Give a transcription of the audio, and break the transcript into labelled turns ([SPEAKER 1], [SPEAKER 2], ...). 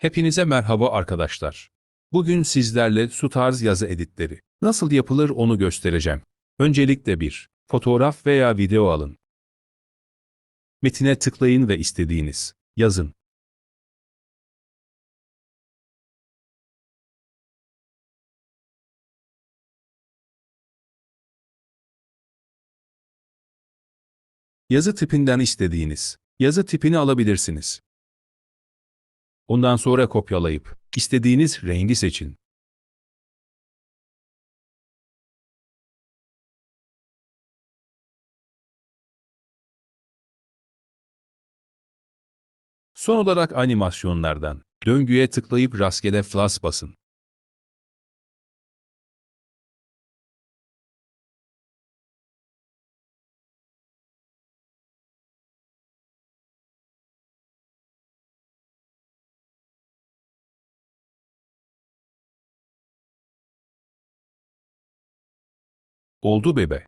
[SPEAKER 1] Hepinize merhaba arkadaşlar. Bugün sizlerle su tarz yazı editleri nasıl yapılır onu göstereceğim. Öncelikle bir fotoğraf veya video alın. Metine tıklayın ve istediğiniz yazın. Yazı tipinden istediğiniz yazı tipini alabilirsiniz. Ondan sonra kopyalayıp istediğiniz rengi seçin. Son olarak animasyonlardan döngüye tıklayıp rastgele flash basın. Oldu bebe.